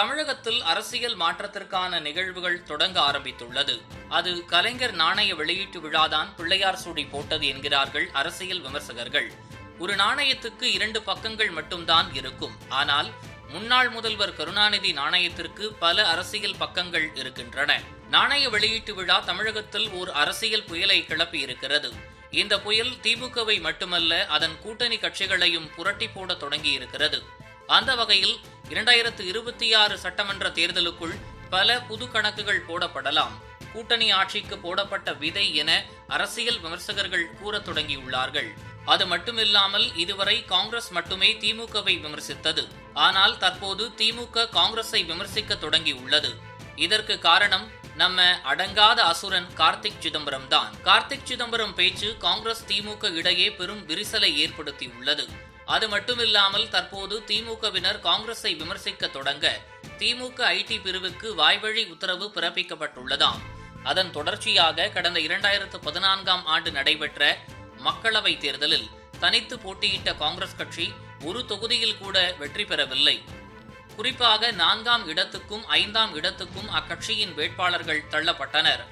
தமிழகத்தில் அரசியல் மாற்றத்திற்கான நிகழ்வுகள் தொடங்க ஆரம்பித்துள்ளது. அது கலைஞர் நாணய வெளியீட்டு விழாதான் பிள்ளையார் சூடி போட்டது என்கிறார்கள் அரசியல் விமர்சகர்கள். ஒரு நாணயத்துக்கு இரண்டு பக்கங்கள் மட்டும்தான் இருக்கும். ஆனால் முன்னாள் முதல்வர் கருணாநிதி நாணயத்திற்கு பல அரசியல் பக்கங்கள் இருக்கின்றன. நாணய வெளியீட்டு விழா தமிழகத்தில் ஓர் அரசியல் புயலை கிளப்பி இருக்கிறது. இந்த புயல் திமுகவை மட்டுமல்ல அதன் கூட்டணி கட்சிகளையும் புரட்டி போட தொடங்கி இருக்கிறது. அந்த வகையில் இரண்டாயிரத்து இருபத்தி ஆறு சட்டமன்ற தேர்தலுக்குள் பல புது கணக்குகள் போடப்படலாம். கூட்டணி ஆட்சிக்கு போடப்பட்ட விதை என அரசியல் விமர்சகர்கள் கூறத் தொடங்கியுள்ளார்கள். அது மட்டுமில்லாமல் இதுவரை காங்கிரஸ் மட்டுமே திமுகவை விமர்சித்தது. ஆனால் தற்போது திமுக காங்கிரஸை விமர்சிக்க தொடங்கியுள்ளது. இதற்கு காரணம் நம்ம அடங்காத அசுரன் கார்த்திக் சிதம்பரம் தான். கார்த்திக் சிதம்பரம் பேச்சு காங்கிரஸ் திமுக இடையே பெரும் விரிசலை ஏற்படுத்தியுள்ளது. அது மட்டுமில்லாமல் தற்போது திமுகவினர் காங்கிரஸை விமர்சிக்க தொடங்க திமுக ஐடி பிரிவுக்கு வாய்வழி உத்தரவு பிறப்பிக்கப்பட்டுள்ளதாம். அதன் தொடர்ச்சியாக கடந்த இரண்டாயிரத்து பதினான்காம் ஆண்டு நடைபெற்ற மக்களவை தேர்தலில் தனித்து போட்டியிட்ட காங்கிரஸ் கட்சி ஒரு தொகுதியில் கூட வெற்றி பெறவில்லை. குறிப்பாக நான்காம் இடத்துக்கும் ஐந்தாம் இடத்துக்கும் அக்கட்சியின் வேட்பாளர்கள் தள்ளப்பட்டனர்.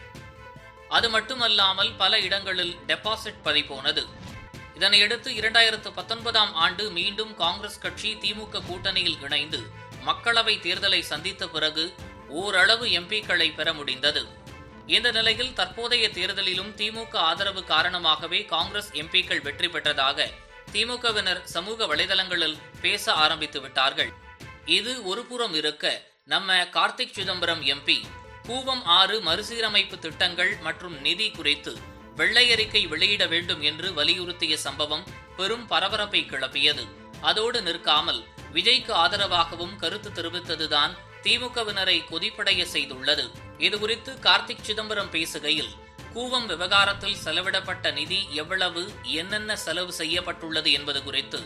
அது மட்டுமல்லாமல் பல இடங்களில் டெபாசிட் பதிப்போனது. இதனையடுத்து இரண்டாயிரத்து பத்தொன்பதாம் ஆண்டு மீண்டும் காங்கிரஸ் கட்சி திமுக கூட்டணியில் இணைந்து மக்களவை தேர்தலை சந்தித்த பிறகு ஓரளவு எம்பிக்களை பெற முடிந்தது. இந்த நிலையில் தற்போதைய தேர்தலிலும் திமுக ஆதரவு காரணமாகவே காங்கிரஸ் எம்பிக்கள் வெற்றி பெற்றதாக திமுகவினர் சமூக வலைதளங்களில் பேச ஆரம்பித்து விட்டார்கள். இது ஒருபுறம் இருக்க நம்ம கார்த்திக் சிதம்பரம் எம்பி கூவம் ஆறு மறுசீரமைப்பு திட்டங்கள் மற்றும் நிதி குறித்து வெள்ளை அறிக்கை வெளியிட வேண்டும் என்று வலியுறுத்திய சம்பவம் பெரும் பரபரப்பை கிளப்பியது. அதோடு நிற்காமல் விஜய்க்கு ஆதரவாகவும் கருத்து தெரிவித்ததுதான் திமுகவினரை கொதிப்படைய செய்துள்ளது. இதுகுறித்து கார்த்திக் சிதம்பரம் பேசுகையில் கூவம் விவகாரத்தில் செலவிடப்பட்ட நிதி எவ்வளவு என்னென்ன செலவு செய்யப்பட்டுள்ளது என்பது குறித்து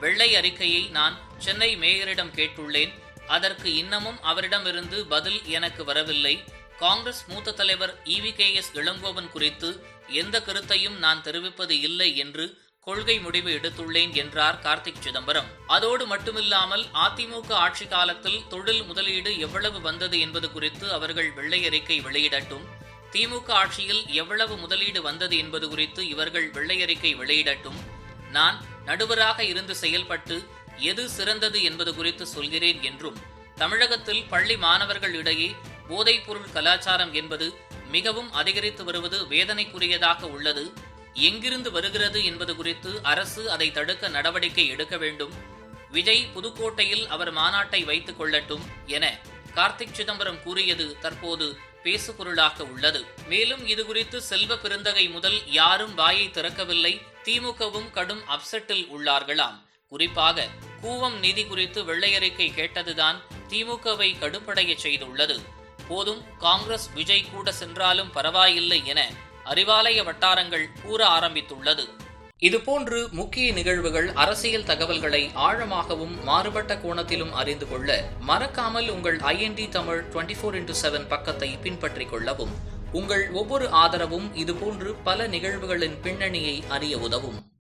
வெள்ளை அறிக்கையை நான் சென்னை மேயரிடம் கேட்டுள்ளேன். அதற்கு இன்னமும் அவரிடமிருந்து பதில் எனக்கு வரவில்லை. காங்கிரஸ் மூத்த தலைவர் இவி கே எஸ் இளங்கோவன் குறித்து எந்த கருத்தையும் நான் தெரிவிப்பது இல்லை என்று கொள்கை முடிவு எடுத்துள்ளேன் என்றார் கார்த்திக் சிதம்பரம். அதோடு மட்டுமில்லாமல் அதிமுக ஆட்சி காலத்தில் தொழில் முதலீடு எவ்வளவு வந்தது என்பது குறித்து அவர்கள் வெள்ளை அறிக்கை வெளியிடட்டும். திமுக ஆட்சியில் எவ்வளவு முதலீடு வந்தது என்பது குறித்து இவர்கள் வெள்ளை அறிக்கை வெளியிடட்டும். நான் நடுவராக இருந்து செயல்பட்டு எது சிறந்தது என்பது குறித்து சொல்கிறேன் என்றும். தமிழகத்தில் பள்ளி மாணவர்களிடையே போதைப்பொருள் கலாச்சாரம் என்பது மிகவும் அதிகரித்து வருவது வேதனைக்குரியதாக உள்ளது. எங்கிருந்து வருகிறது என்பது குறித்து அரசு அதை தடுக்க நடவடிக்கை எடுக்க வேண்டும். விஜய் புதுக்கோட்டையில் அவர் மாநாட்டை வைத்துக் கொள்ளட்டும் என கார்த்திக் சிதம்பரம் கூறியது தற்போது பேசுபொருளாக உள்ளது. மேலும் இதுகுறித்து செல்வ பெருந்தகை முதல் யாரும் வாயை திறக்கவில்லை. திமுகவும் கடும் அப்செட்டில் உள்ளார்களாம். குறிப்பாக கூவம் நிதி குறித்து வெள்ளையறிக்கை கேட்டதுதான் திமுகவை கடுப்படைய செய்துள்ளது. போதும் காங்கிரஸ் விஜய் கூட சென்றாலும் பரவாயில்லை என அறிவாலய வட்டாரங்கள் கூற ஆரம்பித்துள்ளது. இதுபோன்று முக்கிய நிகழ்வுகள் அரசியல் தகவல்களை ஆழமாகவும் மாறுபட்ட கோணத்திலும் அறிந்து கொள்ள மறக்காமல் உங்கள் IND Tamil twenty four into seven பக்கத்தை பின்பற்றிக் கொள்ளவும். உங்கள் ஒவ்வொரு ஆதரவும் இதுபோன்று பல நிகழ்வுகளின் பின்னணியை அறிய உதவும்.